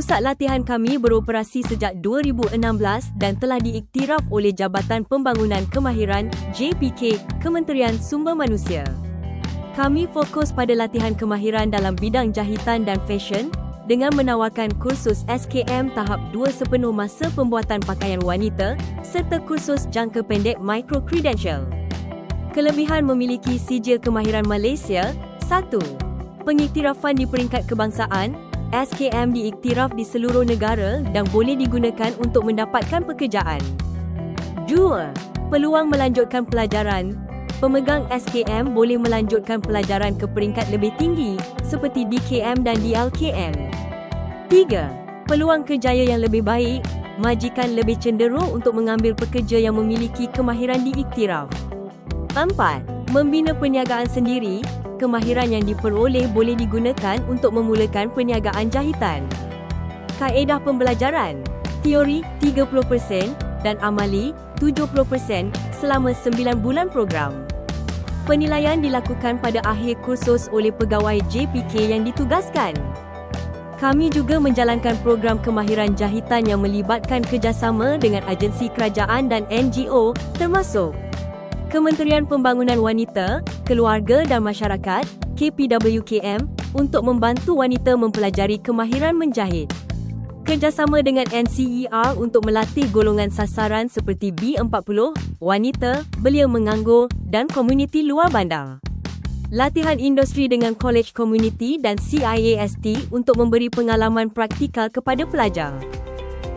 Pusat latihan kami beroperasi sejak 2016 dan telah diiktiraf oleh Jabatan Pembangunan Kemahiran JPK Kementerian Sumber Manusia. Kami fokus pada latihan kemahiran dalam bidang jahitan dan fashion dengan menawarkan kursus SKM tahap 2 sepenuh masa pembuatan pakaian wanita serta kursus jangka pendek micro credential. Kelebihan memiliki sijil kemahiran Malaysia 1. Pengiktirafan di peringkat kebangsaan SKM diiktiraf di seluruh negara dan boleh digunakan untuk mendapatkan pekerjaan. 2. Peluang melanjutkan pelajaran Pemegang SKM boleh melanjutkan pelajaran ke peringkat lebih tinggi seperti DKM dan DLKM. 3. Peluang kerjaya yang lebih baik Majikan lebih cenderung untuk mengambil pekerja yang memiliki kemahiran diiktiraf. 4. Membina perniagaan sendiri kemahiran yang diperoleh boleh digunakan untuk memulakan perniagaan jahitan. Kaedah pembelajaran Teori 30% dan amali 70% selama 9 bulan program. Penilaian dilakukan pada akhir kursus oleh pegawai JPK yang ditugaskan. Kami juga menjalankan program kemahiran jahitan yang melibatkan kerjasama dengan agensi kerajaan dan NGO termasuk Kementerian Pembangunan Wanita, Keluarga dan Masyarakat, KPWKM, untuk membantu wanita mempelajari kemahiran menjahit. Kerjasama dengan NCER untuk melatih golongan sasaran seperti B40, wanita, belia menganggur dan komuniti luar bandar. Latihan industri dengan College Community dan CIAST untuk memberi pengalaman praktikal kepada pelajar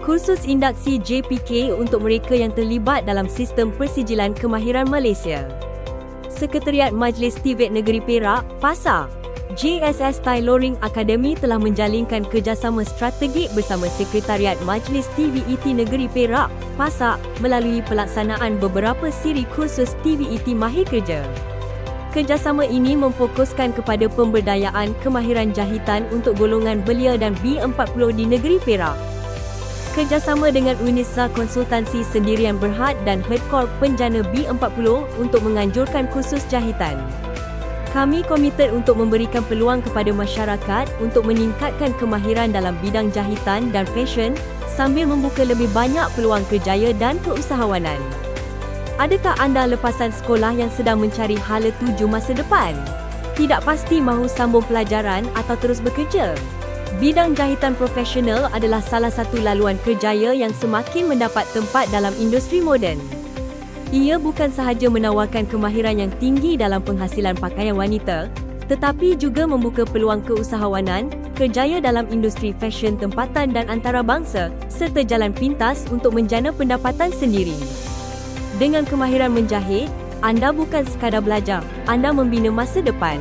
kursus induksi JPK untuk mereka yang terlibat dalam sistem persijilan kemahiran Malaysia. Sekretariat Majlis TVET Negeri Perak, PASA, JSS Tailoring Academy telah menjalinkan kerjasama strategik bersama Sekretariat Majlis TVET Negeri Perak, PASA melalui pelaksanaan beberapa siri kursus TVET Mahir Kerja. Kerjasama ini memfokuskan kepada pemberdayaan kemahiran jahitan untuk golongan belia dan B40 di negeri Perak kerjasama dengan Unisa Konsultansi Sendirian Berhad dan Headcorp Penjana B40 untuk menganjurkan kursus jahitan. Kami komited untuk memberikan peluang kepada masyarakat untuk meningkatkan kemahiran dalam bidang jahitan dan fashion sambil membuka lebih banyak peluang kerjaya dan keusahawanan. Adakah anda lepasan sekolah yang sedang mencari hala tuju masa depan? Tidak pasti mahu sambung pelajaran atau terus bekerja? Bidang jahitan profesional adalah salah satu laluan kerjaya yang semakin mendapat tempat dalam industri moden. Ia bukan sahaja menawarkan kemahiran yang tinggi dalam penghasilan pakaian wanita, tetapi juga membuka peluang keusahawanan, kerjaya dalam industri fashion tempatan dan antarabangsa, serta jalan pintas untuk menjana pendapatan sendiri. Dengan kemahiran menjahit, anda bukan sekadar belajar, anda membina masa depan.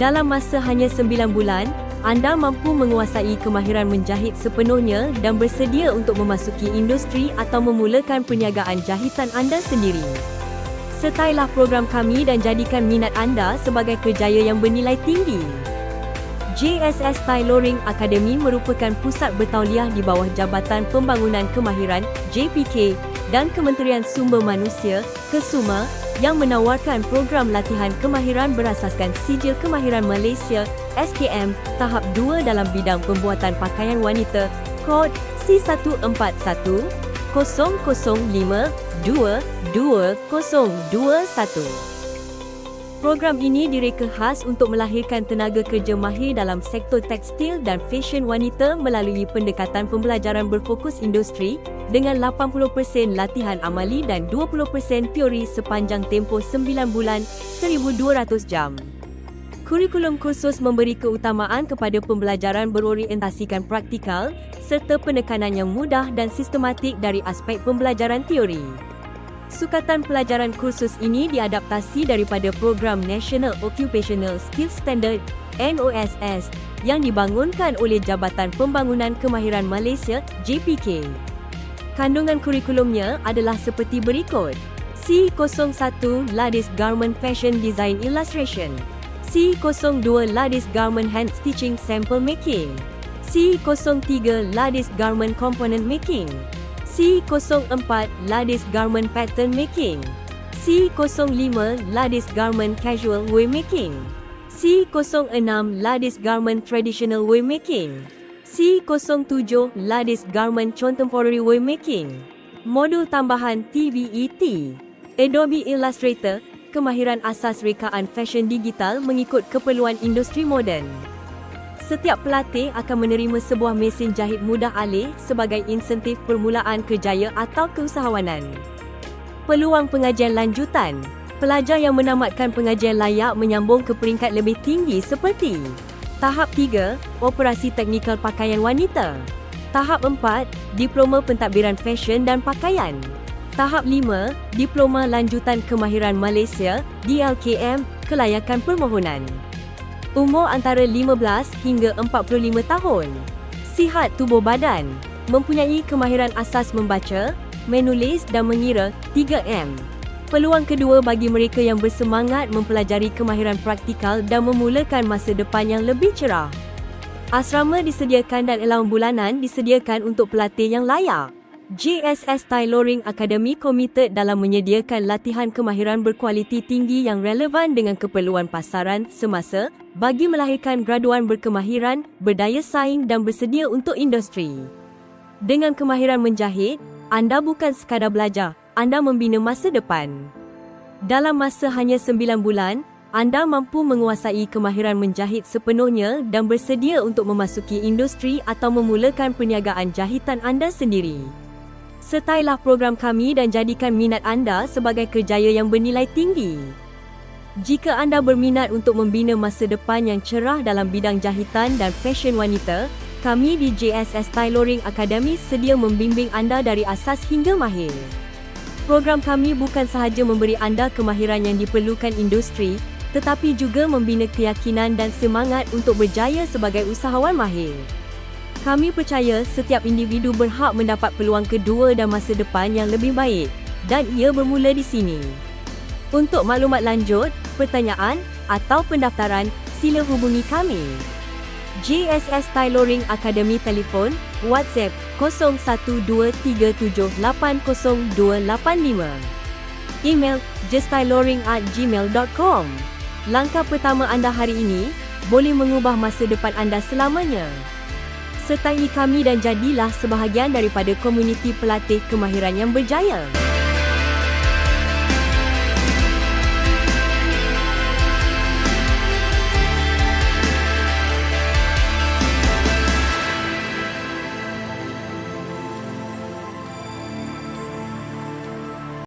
Dalam masa hanya 9 bulan, anda mampu menguasai kemahiran menjahit sepenuhnya dan bersedia untuk memasuki industri atau memulakan perniagaan jahitan anda sendiri. Sertailah program kami dan jadikan minat anda sebagai kerjaya yang bernilai tinggi. JSS Tailoring Academy merupakan pusat bertauliah di bawah Jabatan Pembangunan Kemahiran JPK dan Kementerian Sumber Manusia KESUMA yang menawarkan program latihan kemahiran berasaskan Sijil Kemahiran Malaysia SKM tahap 2 dalam bidang pembuatan pakaian wanita kod C141 0052221. Program ini direka khas untuk melahirkan tenaga kerja mahir dalam sektor tekstil dan fashion wanita melalui pendekatan pembelajaran berfokus industri dengan 80% latihan amali dan 20% teori sepanjang tempoh 9 bulan 1200 jam. Kurikulum khusus memberi keutamaan kepada pembelajaran berorientasikan praktikal serta penekanan yang mudah dan sistematik dari aspek pembelajaran teori. Sukatan pelajaran kursus ini diadaptasi daripada program National Occupational Skills Standard NOSS yang dibangunkan oleh Jabatan Pembangunan Kemahiran Malaysia JPK. Kandungan kurikulumnya adalah seperti berikut. C01 Ladis Garment Fashion Design Illustration C02 Ladis Garment Hand Stitching Sample Making C03 Ladis Garment Component Making C04 Ladis Garment Pattern Making. C05 Ladis Garment Casual Way Making. C06 Ladis Garment Traditional Way Making. C07 Ladis Garment Contemporary Waymaking Modul tambahan TVET Adobe Illustrator Kemahiran asas rekaan fashion digital mengikut keperluan industri moden. Setiap pelatih akan menerima sebuah mesin jahit mudah alih sebagai insentif permulaan kerjaya atau keusahawanan. Peluang pengajian lanjutan Pelajar yang menamatkan pengajian layak menyambung ke peringkat lebih tinggi seperti Tahap 3, Operasi Teknikal Pakaian Wanita. Tahap 4, Diploma Pentadbiran Fashion dan Pakaian. Tahap 5, Diploma Lanjutan Kemahiran Malaysia, DLKM, Kelayakan Permohonan. Umur antara 15 hingga 45 tahun. Sihat tubuh badan. Mempunyai kemahiran asas membaca, menulis dan mengira 3M. Peluang kedua bagi mereka yang bersemangat mempelajari kemahiran praktikal dan memulakan masa depan yang lebih cerah. Asrama disediakan dan allowance bulanan disediakan untuk pelatih yang layak. JSS Tailoring Academy komited dalam menyediakan latihan kemahiran berkualiti tinggi yang relevan dengan keperluan pasaran semasa bagi melahirkan graduan berkemahiran, berdaya saing dan bersedia untuk industri. Dengan kemahiran menjahit, anda bukan sekadar belajar, anda membina masa depan. Dalam masa hanya 9 bulan, anda mampu menguasai kemahiran menjahit sepenuhnya dan bersedia untuk memasuki industri atau memulakan perniagaan jahitan anda sendiri. Sertailah program kami dan jadikan minat anda sebagai kerjaya yang bernilai tinggi. Jika anda berminat untuk membina masa depan yang cerah dalam bidang jahitan dan fashion wanita, kami di JSS Tailoring Academy sedia membimbing anda dari asas hingga mahir. Program kami bukan sahaja memberi anda kemahiran yang diperlukan industri, tetapi juga membina keyakinan dan semangat untuk berjaya sebagai usahawan mahir. Kami percaya setiap individu berhak mendapat peluang kedua dan masa depan yang lebih baik dan ia bermula di sini. Untuk maklumat lanjut, pertanyaan atau pendaftaran, sila hubungi kami. JSS Tailoring Academy telefon WhatsApp 0123780285 Email justtailoring at gmail.com Langkah pertama anda hari ini boleh mengubah masa depan anda selamanya. Sertai kami dan jadilah sebahagian daripada komuniti pelatih kemahiran yang berjaya.